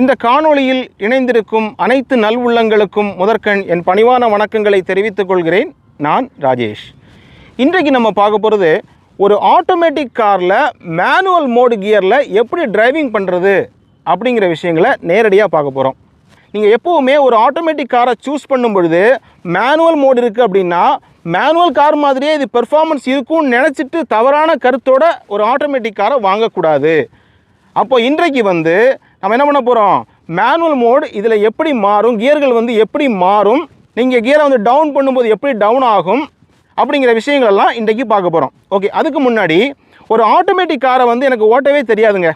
இந்த காணொளியில் இணைந்திருக்கும் அனைத்து நல்வுள்ளங்களுக்கும் முதற்கண் என் பணிவான வணக்கங்களை தெரிவித்துக் கொள்கிறேன். நான் ராஜேஷ். இன்றைக்கு நம்ம பார்க்க போகிறது ஒரு ஆட்டோமேட்டிக் காரில் மேனுவல் மோடு கியரில் எப்படி டிரைவிங் பண்ணுறது அப்படிங்கிற விஷயங்களை நேரடியாக பார்க்க போகிறோம் நீங்கள் எப்போவுமே ஒரு ஆட்டோமேட்டிக் காரை சூஸ் பண்ணும் பொழுது மேனுவல் மோடு இருக்குது அப்படின்னா மேனுவல் கார் மாதிரியே இது பெர்ஃபார்மன்ஸ் இருக்கும்னு நினச்சிட்டு தவறான கருத்தோட ஒரு ஆட்டோமேட்டிக் காரை வாங்கக்கூடாது. அப்போ இன்றைக்கு வந்து நம்ம என்ன பண்ண போகிறோம் மேனுவல் மோட் இதில் எப்படி மாறும்? கியர்கள் வந்து எப்படி மாறும்? நீங்கள் கியரை வந்து டவுன் பண்ணும்போது எப்படி டவுன் ஆகும்? அப்படிங்கிற விஷயங்களெல்லாம் இன்றைக்கி இன்றைக்கு பார்க்க போகிறோம் ஓகே அதுக்கு முன்னாடி ஒரு ஆட்டோமேட்டிக் காரை வந்து எனக்கு ஓட்டவே தெரியாதுங்க.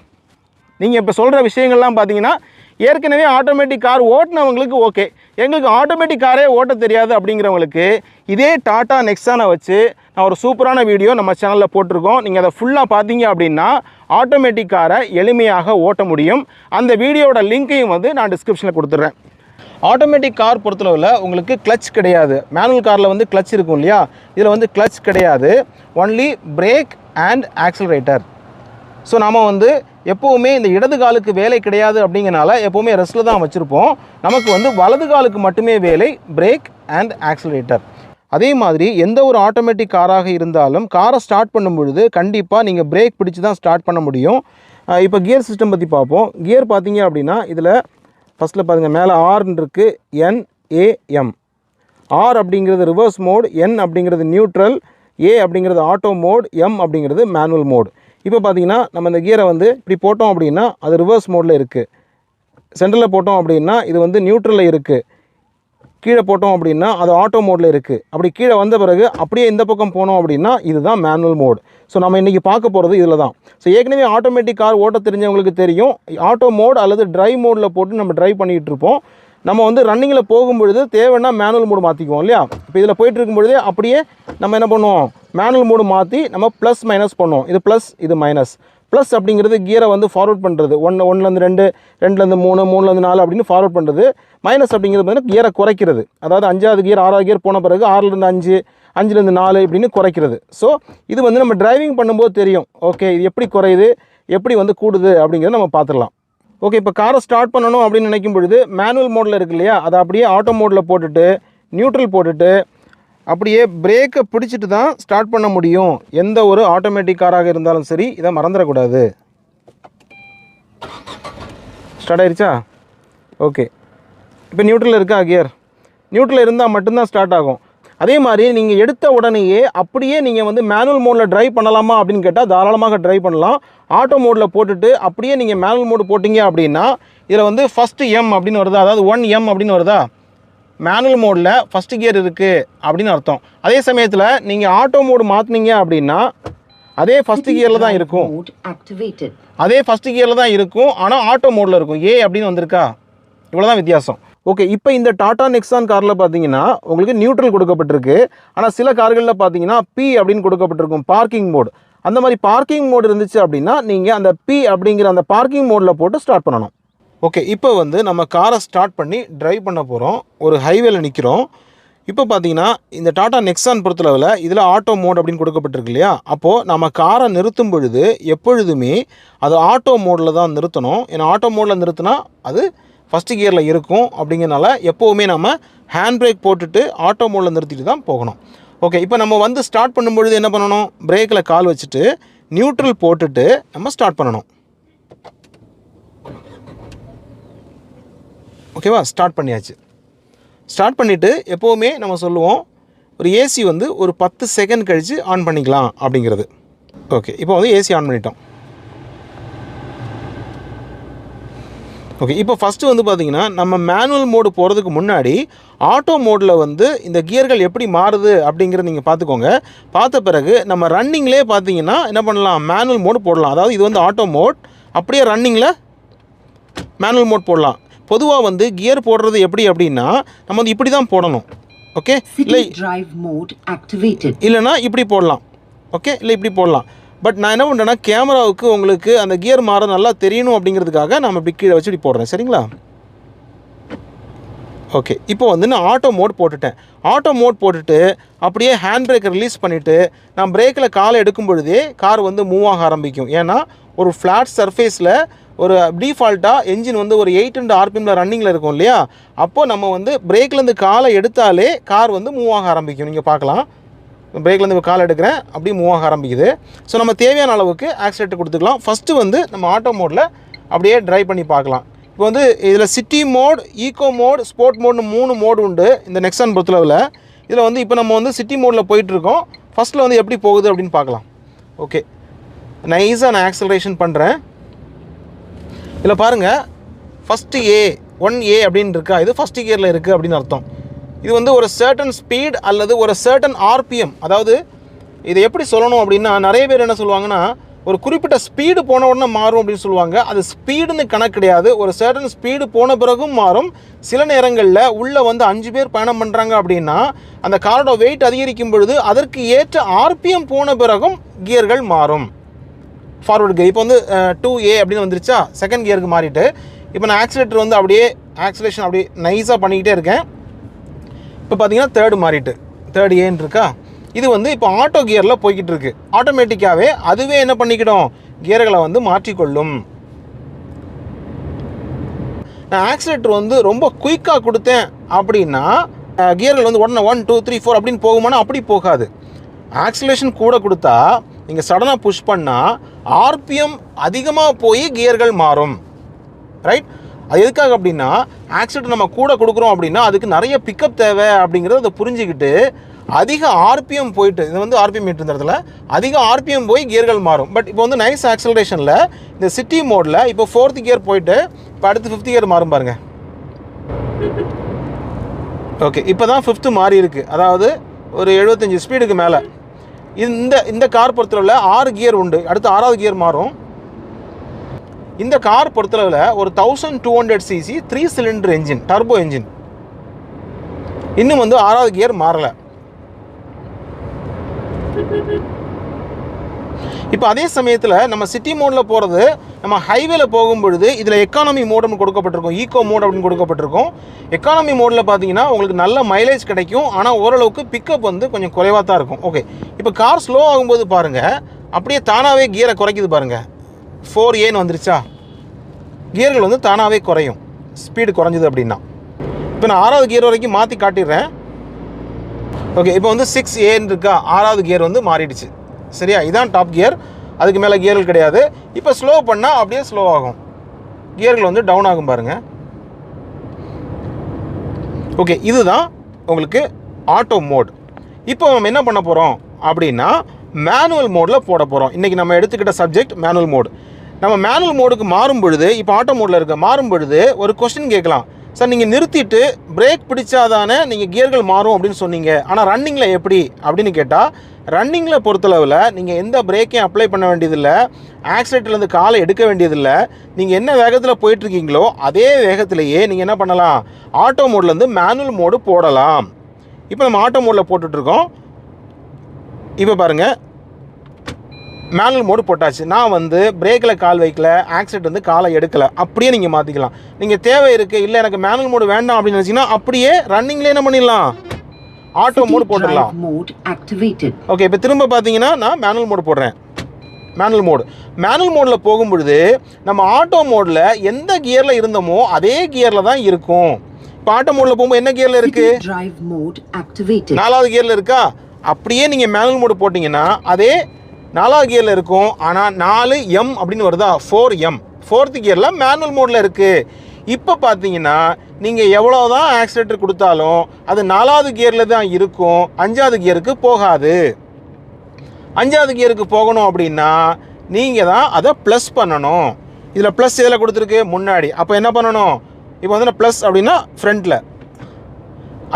நீங்கள் இப்போ சொல்கிற விஷயங்கள்லாம் பார்த்தீங்கன்னா ஏற்கனவே ஆட்டோமேட்டிக் கார் ஓட்டினவங்களுக்கு ஓகே எங்களுக்கு ஆட்டோமேட்டிக் காரே ஓட்ட தெரியாது அப்படிங்கிறவங்களுக்கு இதே டாட்டா நெக்ஸானை வச்சு நான் ஒரு சூப்பரான வீடியோ நம்ம சேனலில் போட்டிருக்கோம். நீங்கள் அதை ஃபுல்லாக பார்த்தீங்க அப்படின்னா ஆட்டோமேட்டிக் காரை எளிமையாக ஓட்ட முடியும். அந்த வீடியோட லிங்க்கையும் வந்து நான் டிஸ்கிரிப்ஷனில் கொடுத்துட்றேன். ஆட்டோமேட்டிக் கார் பொறுத்தளவில் உங்களுக்கு கிளச் கிடையாது. மேனுவல் காரில் வந்து கிளச் இருக்கும் இல்லையா? இதில் வந்து கிளச் கிடையாது. Only brake and accelerator so நாம் வந்து எப்போவுமே இந்த இடது காலுக்கு வேலை கிடையாது அப்படிங்கிறனால எப்போவுமே ரெஸ்ட்டில் தான் வச்சுருப்போம். நமக்கு வந்து வலது காலுக்கு மட்டுமே வேலை பிரேக் அண்ட் ஆக்சலரேட்டர் அதே மாதிரி எந்த ஒரு ஆட்டோமேட்டிக் காராக இருந்தாலும் காரை ஸ்டார்ட் பண்ணும் பொழுது கண்டிப்பாக நீங்கள் பிரேக் பிடிச்சி தான் ஸ்டார்ட் பண்ண முடியும். இப்போ கியர் சிஸ்டம் பற்றி பார்ப்போம். கியர் பார்த்தீங்க அப்படின்னா இதில் ஃபஸ்ட்டில் பாருங்கள் மேலே ஆர்ன்னு இருக்குது என்ஏஎம் ஆர் அப்படிங்கிறது ரிவர்ஸ் மோட் என் அப்படிங்கிறது நியூட்ரல் ஏ அப்படிங்கிறது ஆட்டோ மோட் எம் அப்படிங்கிறது மேனுவல் மோட் இப்போ பார்த்தீங்கன்னா நம்ம இந்த கியரை வந்து இப்படி போட்டோம் அப்படின்னா அது ரிவர்ஸ் மோடில் இருக்குது சென்டரில் போட்டோம் அப்படின்னா இது வந்து நியூட்ரலில் இருக்குது கீழே போட்டோம் அப்படின்னா அது ஆட்டோ மோடில் இருக்குது அப்படி கீழே வந்த பிறகு அப்படியே இந்த பக்கம் போனோம் அப்படின்னா இதுதான் மேனுவல் மோட் ஸோ நம்ம இன்றைக்கி பார்க்க போகிறது இதில் தான் ஸோ ஏற்கனவே ஆட்டோமேட்டிக் கார் ஓட்ட தெரிஞ்சவங்களுக்கு தெரியும். ஆட்டோ மோட் அல்லது ட்ரைவ் மோடில் போட்டு நம்ம ட்ரைவ் பண்ணிகிட்டு இருப்போம். நம்ம வந்து ரன்னிங்கில் போகும்பொழுது தேவைன்னா மேனுவல் மோடு மாற்றிக்குவோம் இல்லையா? இப்போ இதில் போயிட்டு இருக்கும்பொழுதே அப்படியே நம்ம என்ன பண்ணுவோம்? மேனுவல் மோடு மாற்றி நம்ம ப்ளஸ் மைனஸ் பண்ணுவோம். இது ப்ளஸ் இது மைனஸ் ப்ளஸ் அப்படிங்கிறது கியரை வந்து ஃபார்வர்ட் பண்ணுறது ஒன்று ஒன்றுலேருந்து ரெண்டு ரெண்டுலேருந்து மூணு மூணுலேருந்து நாலு அப்படின்னு ஃபார்வர்ட் பண்ணுறது மைனஸ் அப்படிங்கிறது பார்த்தீங்கன்னா கியரை குறைக்கிறது. அதாவது அஞ்சாவது கியர் ஆறாவது கியர் போன பிறகு ஆறுலேருந்து அஞ்சு அஞ்சுலேருந்து நாலு இப்படின்னு குறைக்கிறது. ஸோ இது வந்து நம்ம டிரைவிங் பண்ணும்போது தெரியும். ஓகே இது எப்படி குறையுது? எப்படி வந்து கூடுது? அப்படிங்கிறத நம்ம பார்த்துடலாம். ஓகே இப்போ காரை ஸ்டார்ட் பண்ணணும் அப்படின்னு நினைக்கும் பொழுது மேனுவல் மோடில் இருக்கு இல்லையா? அதை அப்படியே ஆட்டோ மோடில் போட்டுட்டு நியூட்ரல் போட்டுட்டு அப்படியே பிரேக்கை பிடிச்சிட்டு தான் ஸ்டார்ட் பண்ண முடியும். எந்த ஒரு ஆட்டோமேட்டிக் காராக இருந்தாலும் சரி இதை மறந்துடக்கூடாது. ஸ்டார்ட் ஆயிடுச்சா ஓகே இப்போ நியூட்ரலில் இருக்கா கியர் நியூட்ரலில் இருந்தால் மட்டும்தான் ஸ்டார்ட் ஆகும். அதே மாதிரி நீங்கள் எடுத்த உடனேயே அப்படியே நீங்கள் வந்து மேனுவல் மோடில் ட்ரைவ் பண்ணலாமா அப்படின்னு கேட்டால் தாராளமாக ட்ரைவ் பண்ணலாம். ஆட்டோ மோடில் போட்டுட்டு அப்படியே நீங்கள் மேனுவல் மோடு போட்டிங்க அப்படின்னா இதில் வந்து ஃபஸ்ட்டு எம் அப்படின்னு வருதா? அதாவது ஒன் எம் அப்படின்னு வருதா? மேனுவல் மோடில் ஃபஸ்ட்டு கியர் இருக்குது அப்படின்னு அர்த்தம். அதே சமயத்தில் நீங்கள் ஆட்டோ மோடு மாற்றினீங்க அப்படின்னா அதே ஃபஸ்ட்டு கியரில் தான் இருக்கும். அதே ஃபஸ்ட்டு கியரில் தான் இருக்கும் ஆனால் ஆட்டோ மோடில் இருக்கும். ஏ அப்படின்னு வந்திருக்கா? இவ்வளோ தான் வித்தியாசம். ஓகே இப்போ இந்த டாடா நெக்ஸான் காரில் பார்த்தீங்கன்னா உங்களுக்கு நியூட்ரல் கொடுக்கப்பட்டிருக்கு. ஆனால் சில கார்களில் பார்த்தீங்கன்னா பி அப்படின்னு கொடுக்கப்பட்டிருக்கும் பார்க்கிங் மோட் அந்த மாதிரி பார்க்கிங் மோட் இருந்துச்சு அப்படின்னா நீங்கள் அந்த பி அப்படிங்கிற அந்த பார்க்கிங் மோடில் போட்டு ஸ்டார்ட் பண்ணணும். ஓகே இப்போ வந்து நம்ம காரை ஸ்டார்ட் பண்ணி ட்ரைவ் பண்ண போகிறோம் ஒரு ஹைவேல நிற்கிறோம் இப்போ பார்த்தீங்கன்னா இந்த டாடா நெக்ஸான் பொறுத்தளவில் இதில் ஆட்டோ மோட் அப்படின்னு கொடுக்கப்பட்டிருக்கு இல்லையா? அப்போது நம்ம காரை நிறுத்தும் பொழுது எப்பொழுதுமே அது ஆட்டோ மோடில் தான் நிறுத்தணும். ஏன்னா ஆட்டோ மோடில் நிறுத்தினா அது ஃபஸ்ட்டு கியரில் இருக்கும் அப்படிங்கிறனால எப்போவுமே நம்ம ஹேண்ட் பிரேக் போட்டுட்டு ஆட்டோ மோடில் நிறுத்திட்டு தான் போகணும். ஓகே இப்போ நம்ம வந்து ஸ்டார்ட் பண்ணும்பொழுது என்ன பண்ணணும்? பிரேக்கில் கால் வச்சுட்டு நியூட்ரல் போட்டுட்டு நம்ம ஸ்டார்ட் பண்ணணும். ஓகேவா ஸ்டார்ட் பண்ணியாச்சு. ஸ்டார்ட் பண்ணிவிட்டு எப்போவுமே நம்ம சொல்லுவோம் ஒரு ஏசி வந்து ஒரு பத்து செகண்ட் கழித்து ஆன் பண்ணிக்கலாம் அப்படிங்கிறது. ஓகே இப்போ வந்து ஏசி ஆன் பண்ணிட்டோம். ஓகே இப்போ ஃபஸ்ட்டு வந்து பார்த்திங்கன்னா நம்ம மேனுவல் மோடு போகிறதுக்கு முன்னாடி ஆட்டோ மோடில் வந்து இந்த கியர்கள் எப்படி மாறுது அப்படிங்கிறத நீங்கள் பார்த்துக்கோங்க பார்த்த பிறகு நம்ம ரன்னிங்லேயே பார்த்தீங்கன்னா என்ன பண்ணலாம்? மேனுவல் மோடு போடலாம். அதாவது இது வந்து ஆட்டோ மோட் அப்படியே ரன்னிங்கில் மேனுவல் மோட் போடலாம். பொதுவாக வந்து கியர் போடுறது எப்படி அப்படின்னா நம்ம வந்து இப்படி தான் போடணும். ஓகே? இல்லை. இல்லைனா இப்படி போடலாம். ஓகே? இல்லை இப்படி போடலாம். பட் நான் என்ன பண்ணுறேன்னா கேமராவுக்கு உங்களுக்கு அந்த கியர் மாற நல்லா தெரியணும் அப்படிங்கிறதுக்காக நம்ம இப்படி கீழே வச்சு இப்படி போடுறேன். சரிங்களா? ஓகே. இப்போ வந்து நான் ஆட்டோ மோட் போட்டுட்டேன். ஆட்டோ மோட் போட்டுட்டு அப்படியே ஹேண்ட் பிரேக்கை ரிலீஸ் பண்ணிவிட்டு நான் பிரேக்கில் காலை எடுக்கும் பொழுதே கார் வந்து மூவ் ஆக ஆரம்பிக்கும். ஏன்னா ஒரு ஃப்ளாட் சர்ஃபேஸில் ஒரு டீஃபால்ட்டாக என்ஜின் வந்து ஒரு எயிட் ஹண்ட்ரட் ஆர்பிஎம்மில் ரன்னிங்கில் இருக்கும் இல்லையா? அப்போது நம்ம வந்து பிரேக்லேருந்து காலை எடுத்தாலே கார் வந்து மூவ் ஆக ஆரம்பிக்கும். நீங்கள் பார்க்கலாம். பிரேக்லேருந்து கால் எடுக்கிறேன் அப்படியே மூவ் ஆக ஆரம்பிக்குது. ஸோ நம்ம தேவையான அளவுக்கு ஆக்சிலேட்டர் கொடுத்துக்கலாம். ஃபஸ்ட்டு வந்து நம்ம ஆட்டோ மோடில் அப்படியே ட்ரைவ் பண்ணி பார்க்கலாம். இப்போ வந்து இதில் city mode eco mode sport மோட்னு மூணு மோடு உண்டு இந்த நெக்ஸான் பொறுத்தளவில். இதில் வந்து இப்போ நம்ம வந்து சிட்டி மோடில் போயிட்டுருக்கோம். ஃபஸ்ட்டில் வந்து எப்படி போகுது அப்படின்னு பார்க்கலாம். ஓகே நைஸாக நான் ஆக்சலரேஷன் பண்ணுறேன் இதில் பாருங்கள் ஃபஸ்ட்டு ஏ ஒன் ஏ அப்படின்னு இருக்கா? இது ஃபஸ்ட்டு கியரில் இருக்குது அப்படின்னு அர்த்தம். இது வந்து ஒரு சர்டன் ஸ்பீட் அல்லது ஒரு சர்டன் ஆர்பிஎம் அதாவது இதை எப்படி சொல்லணும் அப்படின்னா நிறைய பேர் என்ன சொல்லுவாங்கன்னா ஒரு குறிப்பிட்ட ஸ்பீடு போன உடனே மாறும் அப்படின்னு சொல்லுவாங்க. அது ஸ்பீடுன்னு கணக்கு கிடையாது. ஒரு சர்டன் ஸ்பீடு போன பிறகும் மாறும். சில நேரங்களில் உள்ளே வந்து அஞ்சு பேர் பயணம் பண்ணுறாங்க அப்படின்னா அந்த காரோட வெயிட் அதிகரிக்கும் பொழுது அதற்கு ஏற்ற ஆர்பிஎம் போன பிறகும் கியர்கள் மாறும். ஃபார்வர்டு கியர் இப்போ வந்து டூ ஏ அப்படின்னு வந்துருச்சா? செகண்ட் கியருக்கு மாறிட்டு. இப்போ நான் ஆக்சிலேட்டர் வந்து அப்படியே ஆக்சிலேஷன் அப்படியே நைஸாக பண்ணிக்கிட்டே இருக்கேன். இப்போ பார்த்தீங்கன்னா தேர்டு மாறிட்டு. தேர்டு ஏன்னு இருக்கா? இது வந்து இப்போ ஆட்டோ கியரில் போய்கிட்டு இருக்கு. ஆட்டோமேட்டிக்காகவே அதுவே என்ன பண்ணிக்கிடும்? கியர்களை வந்து மாற்றிக்கொள்ளும். நான் ஆக்சிலேட்டர் வந்து ரொம்ப குயிக்காக கொடுத்தேன் அப்படின்னா கியர்கள் வந்து உடனே ஒன் டூ த்ரீ ஃபோர் அப்படின்னு போகுமானா அப்படி போகாது. ஆக்சிலேஷன் கூட கொடுத்தா நீங்கள் சடனாக புஷ் பண்ணால் ஆர்பிஎம் அதிகமாக போய் கியர்கள் மாறும். ரைட் அது எதுக்காக அப்படின்னா ஆக்சிடென்ட் நம்ம கூட கொடுக்குறோம் அப்படின்னா அதுக்கு நிறைய பிக்கப் தேவை அப்படிங்கிறத அதை புரிஞ்சுக்கிட்டு அதிக ஆர்பிஎம் போயிட்டு இது வந்து ஆர்பிஎம் மீட்டர் இடத்துல அதிக ஆர்பிஎம் போய் கியர்கள் மாறும். பட் இப்போ வந்து நைஸ் ஆக்சலரேஷனில் இந்த சிட்டி மோடில் இப்போ ஃபோர்த் கியர் போயிட்டு இப்போ அடுத்து ஃபிஃப்த் கியர் மாறும் பாருங்க. ஓகே இப்போ தான் ஃபிஃப்த்து மாறி இருக்குது அதாவது ஒரு எழுபத்தஞ்சி ஸ்பீடுக்கு மேலே. இந்த இந்த கார் பொறுத்தளவில் ஆறு கியர் உண்டு. அடுத்து ஆறாவது கியர் மாறும். இந்த கார் பொறுத்தளவில் ஒரு thousand two hundred CC three cylinder engine turbo engine இன்னும் வந்து ஆறாவது கியர் மாறலை. இப்போ அதே சமயத்தில் நம்ம சிட்டி மோடில் போகிறது நம்ம ஹைவேல போகும் பொழுது இதில் எக்கானமி மோடுன்னு கொடுக்கப்பட்டிருக்கும். ஈகோ மோட் அப்படின்னு கொடுக்கப்பட்டிருக்கும். எக்கானமி மோடில் பார்த்தீங்கன்னா உங்களுக்கு நல்ல மைலேஜ் கிடைக்கும். ஆனால் ஓரளவுக்கு பிக்கப் வந்து கொஞ்சம் குறைவாக தான் இருக்கும். ஓகே இப்போ கார் ஸ்லோ ஆகும்போது பாருங்கள் அப்படியே தானாகவே கியரை குறைக்குது பாருங்கள் ஃபோர் ஏன்னு வந்துருச்சா? கியர்கள் வந்து தானாகவே குறையும். ஸ்பீடு குறைஞ்சது அப்படின்னா. இப்போ நான் ஆறாவது கியர் வரைக்கும் மாற்றி காட்டிடுறேன். ஓகே இப்போ வந்து சிக்ஸ் ஏன்னு இருக்கா? ஆறாவது கியர் வந்து மாறிடுச்சு. சரியா? இதான் டாப் கியர் அதுக்கு மேலே கியர்கள் கிடையாது. இப்போ ஸ்லோ பண்ணால் அப்படியே ஸ்லோ ஆகும். கியர்கள் வந்து டவுன் ஆகும் பாருங்கள் ஓகே இதுதான் உங்களுக்கு ஆட்டோ மோட் இப்போ நம்ம என்ன பண்ண போகிறோம் அப்படின்னா மேனுவல் மோடில் போட போகிறோம் இன்றைக்கி நம்ம எடுத்துக்கிட்ட சப்ஜெக்ட் மேனுவல் மோடு நம்ம மேனுவல் மோடுக்கு மாறும் பொழுது இப்போ ஆட்டோ மோடில் இருக்க மாறும் பொழுது ஒரு கொஸ்டின் கேட்கலாம். சார் நீங்கள் நிறுத்திட்டு பிரேக் பிடிச்சாதானே நீங்கள் கியர்கள் மாறும்? அப்படின்னு சொன்னீங்க. ஆனால் ரன்னிங்கில் எப்படி? அப்படின்னு கேட்டால் ரன்னிங்கில் பொறுத்தளவில் நீங்கள் எந்த பிரேக்கையும் அப்ளை பண்ண வேண்டியதில்லை. ஆக்சிடென்ட்லேருந்து காலை எடுக்க வேண்டியதில்லை. நீங்கள் என்ன வேகத்தில் போயிட்டுருக்கீங்களோ அதே வேகத்திலேயே நீங்கள் என்ன பண்ணலாம்? ஆட்டோ மோட்லேருந்து மேனுவல் மோடு போடலாம். இப்போ நம்ம ஆட்டோ மோடில் போட்டுட்ருக்கோம் இப்போ பாருங்கள் மேனுவல் மோடு போட்டாச்சு. நான் வந்து பிரேக்கில் கால் வைக்கல ஆக்சிடென்ட் வந்து காலை எடுக்கலை. அப்படியே நீங்கள் மாற்றிக்கலாம் நீங்கள் தேவை இருக்குது இல்லை எனக்கு மேனுவல் மோடு வேண்டாம் அப்படின்னு நினச்சிங்கன்னா அப்படியே ரன்னிங்லேயே என்ன பண்ணிடலாம்? ஆட்டோ மோடு போட்டுடலாம். ஓகே இப்போ திரும்ப பார்த்தீங்கன்னா நான் மேனுவல் மோடு போடுறேன். மேனுவல் மோடு மேனுவல் மோடில் போகும் பொழுது நம்ம ஆட்டோ மோடில் எந்த கியரில் இருந்தோமோ அதே கியரில் தான் இருக்கும். இப்போ ஆட்டோ மோடில் போகும்போது என்ன கியரில் இருக்குது. நாலாவது கியரில் இருக்கா? அப்படியே நீங்கள் மேனுவல் மோடு போட்டிங்கன்னா அதே நாலாவது கியரில் இருக்கும். ஆனால் நாலு எம் அப்படின்னு வருதா? ஃபோர் எம் ஃபோர்த்து கியரில் மேனுவல் மோடில் இருக்குது இப்போ பார்த்தீங்கன்னா நீங்கள் எவ்வளோ தான் ஆக்சிலேட்டர் கொடுத்தாலும் அது நாலாவது கியரில் தான் இருக்கும். அஞ்சாவது கியருக்கு போகாது. அஞ்சாவது கியருக்கு போகணும் அப்படின்னா நீங்கள் தான் அதை ப்ளஸ் பண்ணணும். இதில் ப்ளஸ் எதில் கொடுத்துருக்கு? முன்னாடி. அப்போ என்ன பண்ணணும்? இப்போ வந்து ப்ளஸ் அப்படின்னா ஃப்ரண்ட்டில்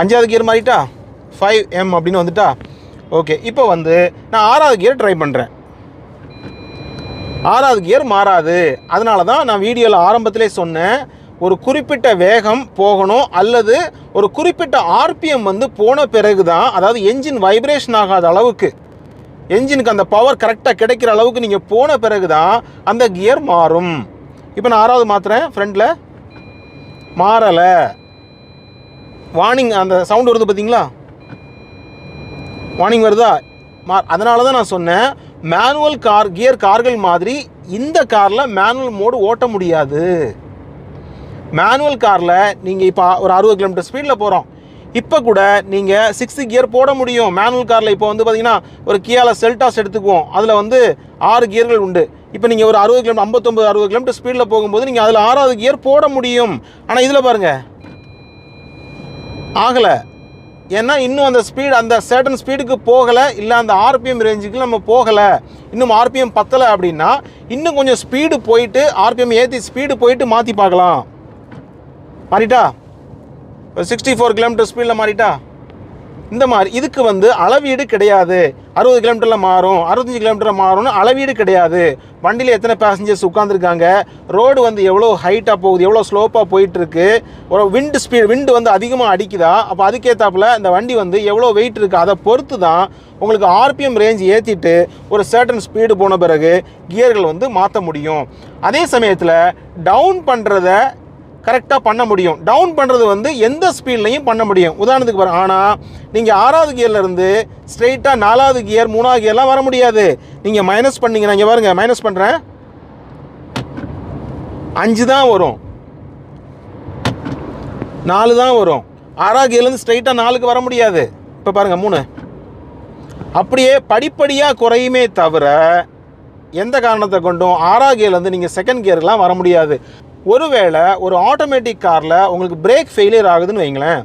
அஞ்சாவது கியர் மாறிட்டா? ஃபைவ் எம் அப்படின்னு வந்துட்டா? ஓகே இப்போ வந்து நான் ஆறாவது கியர் ட்ரை பண்ணுறேன் ஆறாவது கியர் மாறாது. அதனால தான் நான் வீடியோவில் ஆரம்பத்திலே சொன்னேன் ஒரு குறிப்பிட்ட வேகம் போகணும் அல்லது ஒரு குறிப்பிட்ட ஆர்பிஎம் வந்து போன பிறகு தான் அதாவது என்ஜின் வைப்ரேஷன் ஆகாத அளவுக்கு என்ஜினுக்கு அந்த பவர் கரெக்டாக கிடைக்கிற அளவுக்கு நீங்கள் போன பிறகு தான் அந்த கியர் மாறும். இப்போ நான் ஆறாவது மாற்றுறேன் ஃப்ரண்டில் மாறலை. வார்னிங் அந்த சவுண்ட் வருது பார்த்தீங்களா? வார்னிங் வருதா? மா அதனால தான் நான் சொன்னேன். மேனுவல் கார் கியர் கார்கள் மாதிரி இந்த காரில் மேனுவல் மோடு ஓட்ட முடியாது. மேனுவல் காரில் நீங்கள் இப்போ ஒரு அறுபது கிலோமீட்டர் ஸ்பீடில் போகிறோம் இப்போ கூட நீங்கள் சிக்ஸ்த்து கியர் போட முடியும். மேனுவல் காரில் இப்போ வந்து பார்த்தீங்கன்னா ஒரு கியாவில் செல்டாஸ் எடுத்துக்குவோம். அதில் வந்து ஆறு கியர்கள் உண்டு. இப்போ நீங்கள் ஒரு அறுபது கிலோமீட்டர் ஐம்பத்தொம்பது அறுபது கிலோமீட்டர் ஸ்பீடில் போகும்போது நீங்கள் அதில் ஆறாவது கியர் போட முடியும். ஆனால் இதில் பாருங்கள் ஆகலை. ஏன்னா இன்னும் அந்த ஸ்பீடு அந்த சேட்டன் ஸ்பீடுக்கு போகலை. இல்லை அந்த ஆர்பிஎம் ரேஞ்சுக்கு நம்ம போகலை. இன்னும் ஆர்பிஎம் பத்தலை அப்படின்னா இன்னும் கொஞ்சம் ஸ்பீடு போயிட்டு ஆர்பிஎம் ஏற்றி ஸ்பீடு போயிட்டு மாற்றி பார்க்கலாம். மாறிட்டா? சிக்ஸ்டி ஃபோர் கிலோமீட்டர் ஸ்பீடில் மாறிட்டா? இந்த மாதிரி இதுக்கு வந்து அளவீடு கிடையாது. அறுபது கிலோமீட்டரில் மாறும் அறுபத்தஞ்சு கிலோமீட்டரில் மாறும்னு அளவீடு கிடையாது. வண்டியில் எத்தனை பேசஞ்சர்ஸ் உட்காந்துருக்காங்க ரோடு வந்து எவ்வளோ ஹைட்டாக போகுது எவ்வளோ ஸ்லோப்பாக போயிட்டுருக்கு? ஒரு விண்டு ஸ்பீட் விண்டு வந்து அதிகமாக அடிக்குதா? அப்போ அதுக்கேற்றாப்புல இந்த வண்டி வந்து எவ்வளோ வெயிட் இருக்குது அதை பொறுத்து தான் உங்களுக்கு ஆர்பிஎம் ரேஞ்ச் ஏற்றிட்டு ஒரு சர்டன் ஸ்பீடு போன பிறகு கியர்கள் வந்து மாற்ற முடியும். அதே சமயத்தில் டவுன் பண்ணுறத கரெக்டாக பண்ண முடியும். டவுன் பண்ணுறது வந்து எந்த ஸ்பீட்லையும் பண்ண முடியும். உதாரணத்துக்கு பாருங்கள் ஆனால் நீங்கள் ஆறாவது கியர்லேருந்து ஸ்ட்ரெயிட்டாக நாலாவது கியர் மூணாவது கியர்லாம் வர முடியாது. நீங்கள் மைனஸ் பண்ணீங்கன்னா இங்கே பாருங்கள் மைனஸ் பண்ணுறேன் அஞ்சு தான் வரும். நாலு தான் வரும். ஆறாவது கியர்லேருந்து ஸ்ட்ரெயிட்டாக நாலுக்கு வர முடியாது. இப்போ பாருங்கள் மூணு. அப்படியே படிப்படியாக குறையுமே தவிர எந்த காரணத்தை கொண்டும் ஆறாவது கியர்லேருந்து நீங்கள் செகண்ட் கியர்லாம் வர முடியாது. ஒருவேளை ஒரு ஆட்டோமேட்டிக் காரில் உங்களுக்கு பிரேக் ஃபெயிலியர் ஆகுதுன்னு வைங்களேன்.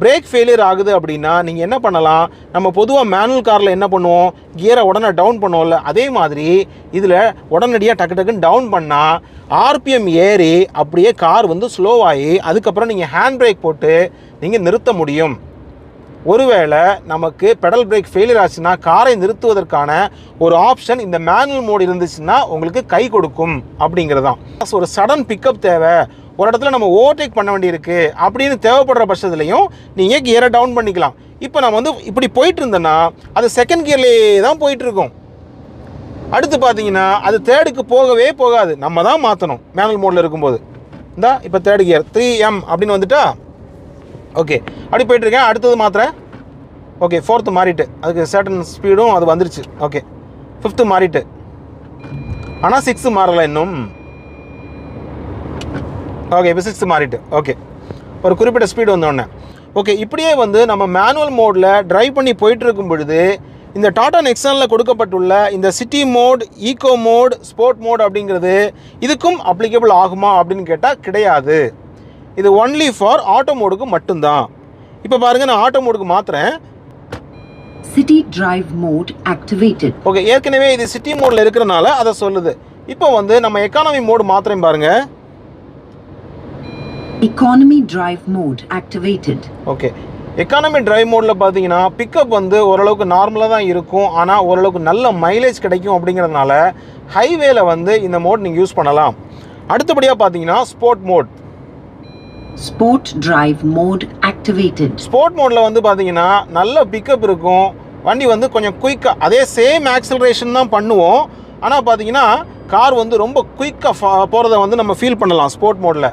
பிரேக் ஃபெயிலியர் ஆகுது அப்படின்னா நீங்கள் என்ன பண்ணலாம்? நம்ம பொதுவாக மேனுவல் காரில் என்ன பண்ணுவோம்? கியரை உடனே டவுன் பண்ணுவோம்ல. அதே மாதிரி இதில் உடனடியாக டக்கு டக்குன்னு டவுன் பண்ணால் ஆர்பிஎம் ஏறி அப்படியே கார் வந்து ஸ்லோவாகி அதுக்கப்புறம் நீங்கள் ஹேண்ட் பிரேக் போட்டு நீங்கள் நிறுத்த முடியும். ஒருவேளை நமக்கு பெடல் பிரேக் ஃபெயிலியர் ஆச்சுன்னா காரை நிறுத்துவதற்கான ஒரு ஆப்ஷன் இந்த மேனுவல் மோடு இருந்துச்சுன்னா உங்களுக்கு கை கொடுக்கும் அப்படிங்கிறது தான் ஒரு சடன் பிக்கப் தேவை. ஒரு இடத்துல நம்ம ஓவர்டேக் பண்ண வேண்டியிருக்கு அப்படின்னு தேவைப்படுற பட்சத்துலையும் நீங்கள் கியரை டவுன் பண்ணிக்கலாம். இப்போ நம்ம வந்து இப்படி போயிட்டு இருந்தோன்னா அது செகண்ட் கியர்லேயே தான் போயிட்டு அடுத்து பார்த்தீங்கன்னா அது தேர்டுக்கு போகவே போகாது. நம்ம தான் மாற்றணும் மேனுவல் மோடில் இருக்கும்போது. இந்தா இப்போ தேர்ட் கியர் த்ரீ எம் அப்படின்னு வந்துட்டா? ஓகே அப்படி போயிட்டுருக்கேன். அடுத்தது மாத்திரை. ஓகே ஃபோர்த்து மாறிட்டு. அதுக்கு சேட்டன் ஸ்பீடும் அது வந்துருச்சு. ஓகே ஃபிஃப்த்து மாறிட்டு. ஆனால் சிக்ஸ்த்து மாறலை இன்னும். ஓகே இப்போ சிக்ஸ்த்து மாறிட்டு. ஓகே ஒரு குறிப்பிட்ட ஸ்பீடு வந்தோடனே. ஓகே இப்படியே வந்து நம்ம மேனுவல் மோடில் ட்ரைவ் பண்ணி போயிட்டுருக்கும் பொழுது இந்த டாடா நெக்ஸானில் கொடுக்கப்பட்டுள்ள இந்த city mode eco mode sport mode அப்படிங்கிறது இதுக்கும் அப்ளிகபிள் ஆகுமா அப்படின்னு கேட்டால் கிடையாது. இது ஒன்லி ஃபார் ஆட்டோ மோடுக்கு மட்டும்தான். இப்போ பாருங்கள் நான் ஆட்டோ மோடுக்கு மாற்றுறேன் City drive mode activated. Okay ஏற்கனவே இது சிட்டி மோடில் இருக்கிறனால அதை சொல்லுது. இப்போ வந்து நம்ம எக்கானமி மோடு மாத்திரம் பாருங்க. Economy drive mode activated. Okay economy drive மோடில் பார்த்தீங்கன்னா பிக்கப் வந்து ஓரளவுக்கு நார்மலாக தான் இருக்கும். ஆனால் ஓரளவுக்கு நல்ல மைலேஜ் கிடைக்கும் அப்படிங்கிறதுனால ஹைவேல வந்து இந்த மோட் நீங்கள் யூஸ் பண்ணலாம். அடுத்தபடியாக பார்த்தீங்கன்னா sport mode Sport drive mode activated. Sport மோடில் வந்து பார்த்தீங்கன்னா நல்ல பிக்கப் இருக்கும். வண்டி வந்து கொஞ்சம் குயிக்காக அதே சேம் ஆக்சலரேஷன் தான் பண்ணுவோம். ஆனால் பார்த்தீங்கன்னா கார் வந்து ரொம்ப குயிக்காக போகிறத வந்து நம்ம ஃபீல் பண்ணலாம் ஸ்போர்ட் மோடில்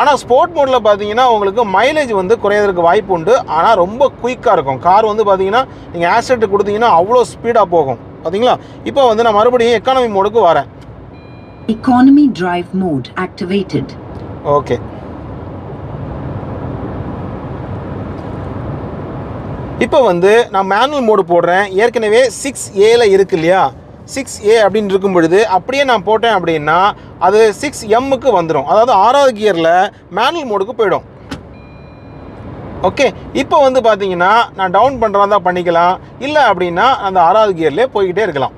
ஆனால் ஸ்போர்ட் மோடில் பார்த்தீங்கன்னா உங்களுக்கு மைலேஜ் வந்து குறையிறதுக்கு வாய்ப்பு உண்டு. ஆனால் ரொம்ப குயிக்காக இருக்கும். கார் வந்து பார்த்தீங்கன்னா நீங்கள் ஆக்சிடென்ட் கொடுத்தீங்கன்னா அவ்வளோ ஸ்பீடாக போகும். பார்த்தீங்களா இப்போ வந்து நான் மறுபடியும் எக்கானமி மோடுக்கு வரேன். Economy drive mode activated. Okay இப்போ வந்து நான் மேனுவல் மோடு போடுறேன். ஏற்கனவே சிக்ஸ் ஏல இருக்கு இல்லையா? சிக்ஸ் ஏ அப்படின்னு இருக்கும் பொழுது அப்படியே நான் போட்டேன் அப்படின்னா அது சிக்ஸ் எம்முக்கு வந்துடும் அதாவது ஆறாவது கியரில் மேனுவல் மோடுக்கு போயிடும். ஓகே இப்போ வந்து பார்த்தீங்கன்னா நான் டவுன் பண்ணுறா தான் பண்ணிக்கலாம். இல்லை அப்படின்னா அந்த ஆறாவது கியர்லேயே போய்கிட்டே இருக்கலாம்.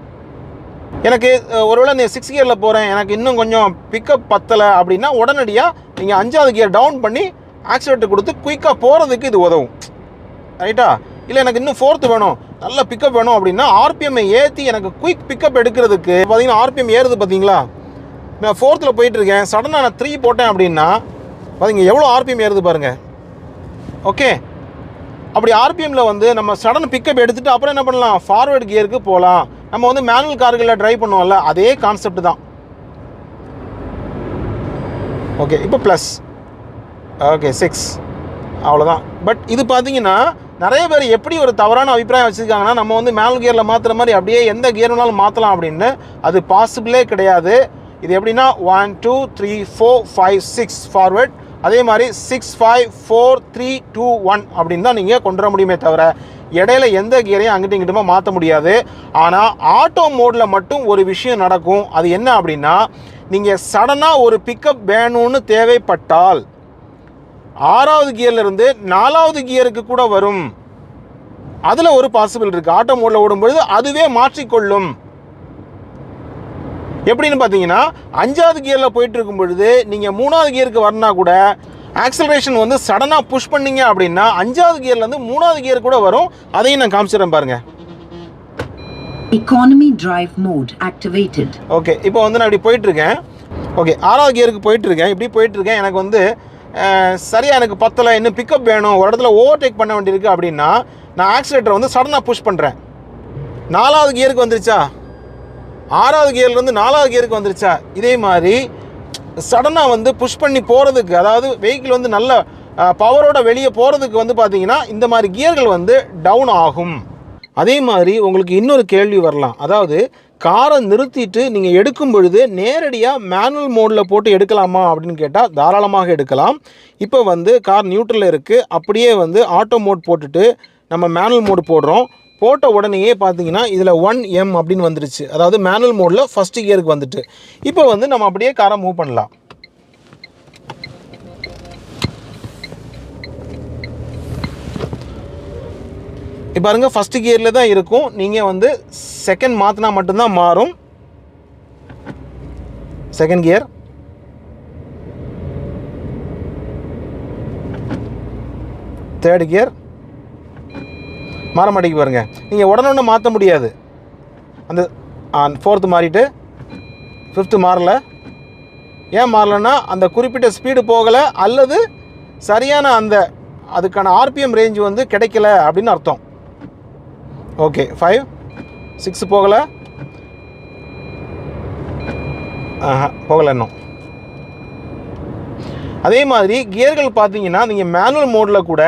எனக்கு ஒருவேளை நீ சிக்ஸ் கியரில் போகிறேன் எனக்கு இன்னும் கொஞ்சம் பிக்கப் பத்தலை அப்படின்னா உடனடியாக நீங்கள் அஞ்சாவது கியர் டவுன் பண்ணி ஆக்சிலேட்டர் கொடுத்து குயிக்காக போகிறதுக்கு இது உதவும். ரைட்டா இல்லை எனக்கு இன்னும் ஃபோர்த்து வேணும். நல்ல பிக்கப் வேணும் அப்படின்னா ஆர்பிஎம்ஐ ஏற்றி எனக்கு குயிக் பிக்கப் எடுக்கிறதுக்கு பார்த்தீங்கன்னா ஆர்பிஎம் ஏறுது பார்த்தீங்களா நான் ஃபோர்த்தில் போயிட்டுருக்கேன் சடனாக நான் த்ரீ போட்டேன் அப்படின்னா பார்த்தீங்க எவ்வளோ ஆர்பிஎம் ஏறுது பாருங்கள் ஓகே அப்படி ஆர்பிஎம்மில் வந்து நம்ம சடன் பிக்கப் எடுத்துகிட்டு அப்புறம் என்ன பண்ணலாம்? ஃபார்வேர்டு கியருக்கு போகலாம். நம்ம வந்து மேனுவல் கார்களில் ட்ரைவ் பண்ணுவோம்ல அதே கான்செப்ட் தான். ஓகே இப்போ ப்ளஸ் ஓகே சிக்ஸ் அவ்வளோதான் பட் இது பார்த்தீங்கன்னா நிறைய பேர் எப்படி ஒரு தவறான அபிப்பிராயம் வச்சுருக்காங்கன்னா நம்ம வந்து மேல் கியரில் மாற்றுற மாதிரி அப்படியே எந்த கியர் வேணாலும் மாற்றலாம் அப்படின்னு அது பாசிபிளே கிடையாது. இது எப்படின்னா one two three four five six forward அதே மாதிரி six five four three two one அப்படின்னு தான் நீங்கள் கொண்டு வர முடியுமே தவிர இடையில எந்த கியரையும் அங்கிட்டும் இங்கிட்டுமா மாற்ற முடியாது. ஆனால் ஆட்டோ மோடில் மட்டும் ஒரு விஷயம் நடக்கும். அது என்ன அப்படின்னா நீங்கள் சடனாக ஒரு பிக்கப் வேணும்னு தேவைப்பட்டால் ஆறாவது கியர்ல இருந்து நாலாவது கியருக்கு கூட வரும். அதில் ஒரு பாசிபிள் இருக்குது ஆட்டோ மோடில் ஓடும்பொழுது அதுவே மாற்றிக்கொள்ளும். எப்படின்னு பார்த்தீங்கன்னா அஞ்சாவது கியரில் போயிட்டு இருக்கும் பொழுது நீங்கள் மூணாவது கியருக்கு வரனா கூட ஆக்சலரேஷன் வந்து சடனாக புஷ் பண்ணீங்க அப்படின்னா அஞ்சாவது கியர்லேருந்து மூணாவது கியர் கூட வரும். அதையும் நான் காமிச்சிடுறேன் பாருங்க. Economy drive mode activated. Okay இப்போ வந்து நான் இப்படி போயிட்டுருக்கேன் ஓகே ஆறாவது கியருக்கு போயிட்டுருக்கேன் இப்படி போயிட்டுருக்கேன் எனக்கு வந்து சரியாக எனக்கு பத்தலை இன்னும் பிக்கப் வேணும் ஒரு இடத்துல ஓவர்டேக் பண்ண வேண்டியிருக்கு அப்படின்னா நான் ஆக்சிலேட்டரை வந்து சடனாக புஷ் பண்ணுறேன் நாலாவது கியருக்கு வந்துருச்சா? ஆறாவது கியர்லேருந்து நாலாவது கியருக்கு வந்துருச்சா? இதே மாதிரி சடனாக வந்து புஷ் பண்ணி போகிறதுக்கு அதாவது வெஹிக்கிள் வந்து நல்ல பவரோட வெளியே போகிறதுக்கு வந்து பார்த்தீங்கன்னா இந்த மாதிரி கியர்கள் வந்து டவுன் ஆகும். அதே மாதிரி உங்களுக்கு இன்னொரு கேள்வி வரலாம். அதாவது காரை நிறுத்திட்டு நீங்கள் எடுக்கும் பொழுது நேரடியாக மேனுவல் மோடில் போட்டு எடுக்கலாமா அப்படின்னு கேட்டால் தாராளமாக எடுக்கலாம். இப்போ வந்து கார் நியூட்ரலில் இருக்குது அப்படியே வந்து ஆட்டோ மோட் போட்டுட்டு நம்ம மேனுவல் மோடு போடுறோம். போட்ட உடனேயே பார்த்தீங்கன்னா இதில் ஒன் எம் அப்படின்னு வந்துருச்சு. அதாவது மேனுவல் மோடில் ஃபஸ்ட் இயருக்கு வந்துட்டு. இப்போ வந்து நம்ம அப்படியே காரை மூவ் பண்ணலாம். இப்போ பாருங்கள் ஃபஸ்ட்டு கியரில் தான் இருக்கும். நீங்கள் வந்து செகண்ட் மாற்றினா மட்டும்தான் மாறும். செகண்ட் கியர் தேர்ட் கியர் மாற மாட்டேங்குது பாருங்கள் நீங்கள் உடனே மாற்ற முடியாது. அந்த ஃபோர்த்து மாறிட்டு ஃபிஃப்த்து மாறலை. ஏன் மாறலைன்னா அந்த குறிப்பிட்ட ஸ்பீடு போகலை அல்லது சரியான அந்த அதுக்கான ஆர்பிஎம் ரேஞ்சு வந்து கிடைக்கல அப்படின்னு அர்த்தம். ஓகே ஃபைவ் சிக்ஸ் போகலை. ஆஹா போகலை இன்னும். அதே மாதிரி கியர்கள் பார்த்தீங்கன்னா நீங்கள் மேனுவல் மோடில் கூட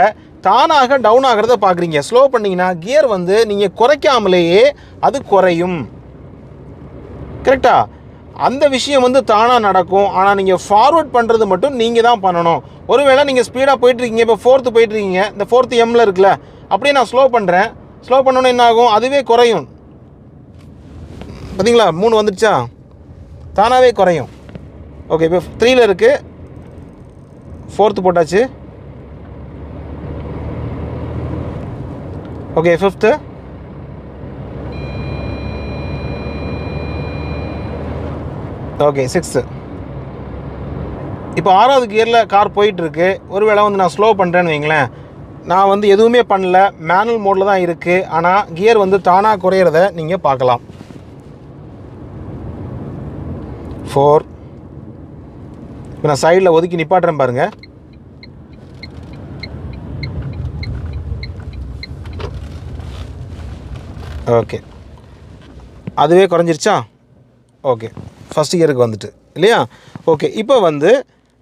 தானாக டவுன் ஆகிறத பார்க்குறீங்க. ஸ்லோ பண்ணிங்கன்னா கியர் வந்து நீங்கள் குறைக்காமலேயே அது குறையும். கரெக்டா அந்த விஷயம் வந்து தானாக நடக்கும். ஆனால் நீங்கள் ஃபார்வர்ட் பண்ணுறது மட்டும் நீங்கள் தான் பண்ணணும். ஒருவேளை நீங்கள் ஸ்பீடாக போயிட்டுருக்கீங்க இப்போ ஃபோர்த்து போயிட்டுருக்கீங்க இந்த ஃபோர்த்து எம்மில் இருக்குல்ல அப்படியே நான் ஸ்லோ பண்ணுறேன் ஸ்லோ பண்ணோன்னே என்ன ஆகும் அதுவே குறையும். பார்த்தீங்களா மூணு வந்துடுச்சா? தானாகவே குறையும். ஓகே இப்போ த்ரீயில் இருக்குது ஃபோர்த்து போட்டாச்சு. ஓகே ஃபிஃப்த்து ஓகே சிக்ஸ்த்து இப்போ ஆறாவது கியரில் கார் போயிட்டுருக்கு ஒருவேளை வந்து நான் ஸ்லோ பண்ணுறேன்னு வைங்களேன். நான் வந்து எதுவுமே பண்ணல. மேனுவல் மோடில் தான் இருக்குது ஆனால் கியர் வந்து தானாக குறையிறத நீங்கள் பார்க்கலாம். ஃபோர் இப்போ நான் சைடில் ஒதுக்கி நிப்பாட்டுறேன் பாருங்கள் ஓகே அதுவே குறைஞ்சிருச்சா? ஓகே ஃபஸ்ட் இயருக்கு வந்துட்டு. இல்லையா? ஓகே இப்போ வந்து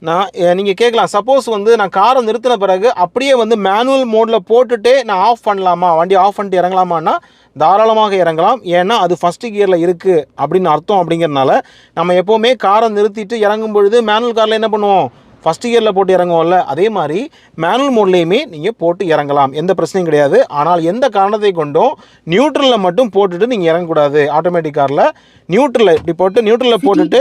நான் நீங்கள் கேட்கலாம். சப்போஸ் வந்து நான் காரை நிறுத்தின பிறகு அப்படியே வந்து மேனுவல் மோடில் போட்டுட்டே நான் ஆஃப் பண்ணலாமா? வண்டி ஆஃப் பண்ணிட்டு இறங்கலாமான்னா தாராளமாக இறங்கலாம். ஏன்னா அது ஃபஸ்ட்டு கியரில் இருக்குது அப்படின்னு அர்த்தம் அப்படிங்கிறனால நம்ம எப்போவுமே காரை நிறுத்திட்டு இறங்கும் பொழுது மேனுவல் காரில் என்ன பண்ணுவோம்? ஃபஸ்ட் கியரில் போட்டு இறங்குவோம்ல அதே மாதிரி மேனுவல் மோட்லேயுமே நீங்கள் போட்டு இறங்கலாம். எந்த பிரச்சனையும் கிடையாது. ஆனால் எந்த காரணத்தை கொண்டும் நியூட்ரலில் மட்டும் போட்டுட்டு நீங்கள் இறங்கக்கூடாது. ஆட்டோமேட்டிக் காரில் நியூட்ரலில் இப்படி போட்டு நியூட்ரலில் போட்டுட்டு.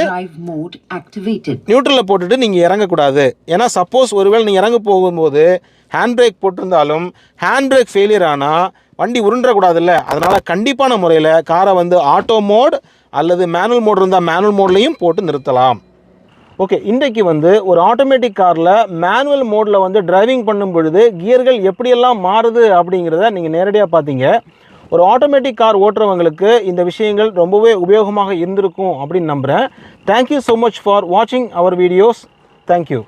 நியூட்ரலில் போட்டுட்டு நீங்கள் இறங்கக்கூடாது. ஏன்னா சப்போஸ் ஒருவேளை நீங்கள் இறங்க போகும்போது ஹேண்ட் பிரேக் போட்டிருந்தாலும் ஹேண்ட் பிரேக் ஃபெயிலியர் ஆனால் வண்டி உருண்டக்கூடாதுல்ல அதனால் கண்டிப்பான முறையில் காரை வந்து ஆட்டோ மோட் அல்லது மேனுவல் மோட் இருந்தால் மேனுவல் மோட்லேயும் போட்டு நிறுத்தலாம். ஓகே இன்றைக்கு வந்து ஒரு ஆட்டோமேட்டிக் காரில் மேனுவல் மோடில் வந்து டிரைவிங் பண்ணும் பொழுது கியர்கள் எப்படியெல்லாம் மாறுது அப்படிங்கிறத நீங்கள் நேரடியாக பார்த்தீங்க ஒரு ஆட்டோமேட்டிக் கார் ஓட்டுறவங்களுக்கு இந்த விஷயங்கள் ரொம்பவே உபயோகமாக இருந்திருக்கும் அப்படின்னு நம்புகிறேன் தேங்க்யூ ஸோ மச் ஃபார் வாட்சிங் அவர் வீடியோஸ் தேங்க்யூ